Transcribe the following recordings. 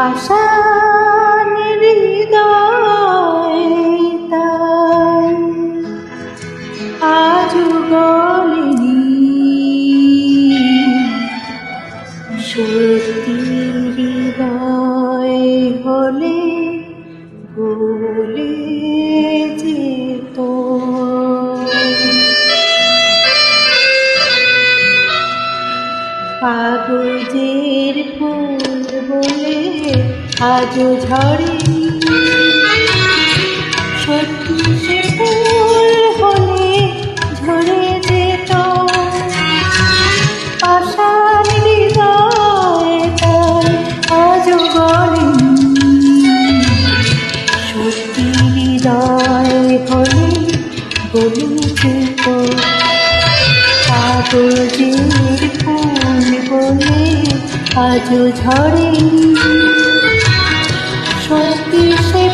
ভাষান হৃদয় তাই আজু গলেনি সত্যি হৃদয় হলে ভুলে আজও ঝরেনি সত্যি সে ফুল হলে ঝরে যেত। আশার হৃদয় তাই আজও গলেনি সত্যি হৃদয় হলে বলে যেত কাগজের ফুল বলে আজও ঝরেনি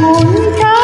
梦到